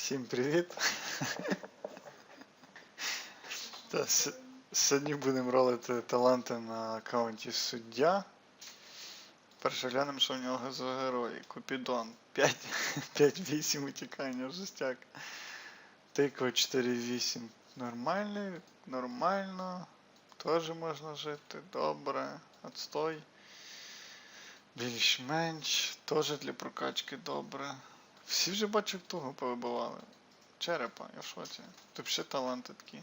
Всім привіт! Та, с- сьогодні будемо ролити таланти на аккаунті суддя. Перше глянемо, що в нього за герої. Купідон 5 5-8 утікання, жестяк. Тиква 4-8 нормальний, нормально. Теж можна жити, добре. Отстой. Більш-менш, теж для прокачки добре. Всі вже бачу того повибивали. Черепа, я в шоці. Тут ще таланти такі.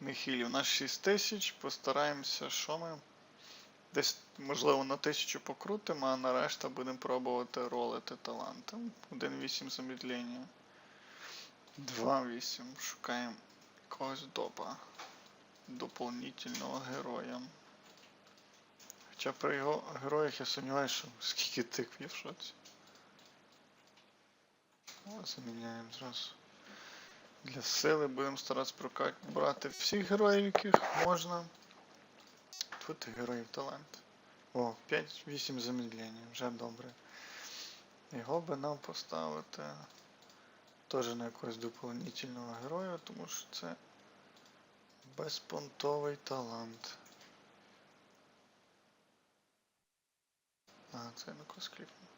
Михілів, у нас 6 тисяч, постараємося, що ми. Десь, можливо, на тисячу покрутимо, а на решта будемо пробувати ролити таланти. 1.8 замедлення. 2.8. Шукаємо якогось допа. Дополнительного героя. Хоча при його героях я сумніваюся, що скільки тикв в шоці. Заміняємо зразу. Для сили будемо старатися брати всіх героїв, яких можна. Тут героїв талант. О, 5-8 замедлення, вже добре. Його би нам поставити теж на якогось доповнительного героя, тому що це безпонтовий талант. А, це на когось клікнув.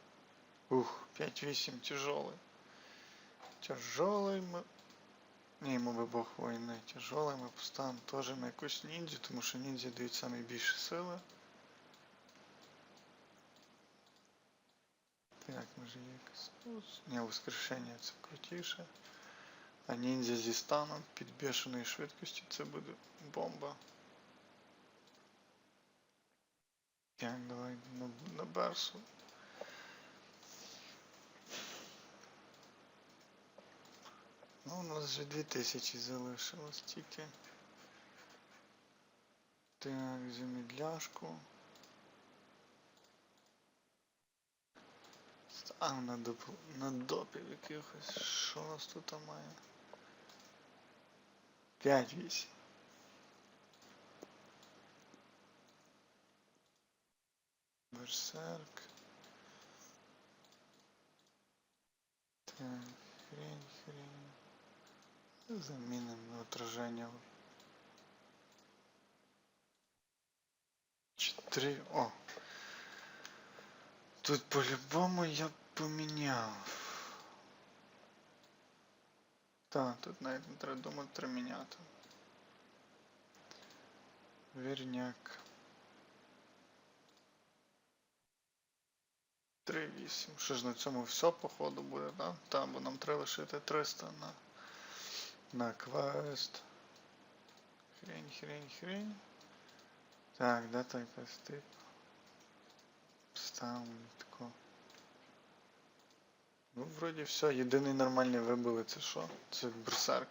Ух, 5-8 тяжелый. Тяжелый мы... Не, ми бог війни. Тяжелий ми поставимо теж на якусь ніндзю, тому що ніндзя дають самі більше сили. Так, може є якась. ну, Не, воскрешення це крутіше. А ніндзя зі станом під бешеною швидкістю це буде бомба. Так, давай на, на берсу. Ну, у нас вже 2000 залишилось тільки. Так, замідляшку. Став на, доп... на допів якихось. Що у нас тут має? 5-8. Берсерк. Так, хрень, хрень. Замінимо на отраження. Чотири. О! Тут по-любому я поміняв. Так, тут навіть не треба думати треба міняти. Вірняк. 3-8. Що ж на цьому все походу буде, да? Так, бо нам треба лишити 300 на, на квест. Хрень, хрень, хрень. Так, де той костик? Ставлю тако. Ну, вроді все. Єдиний нормальний вибили це що? Це берсерк.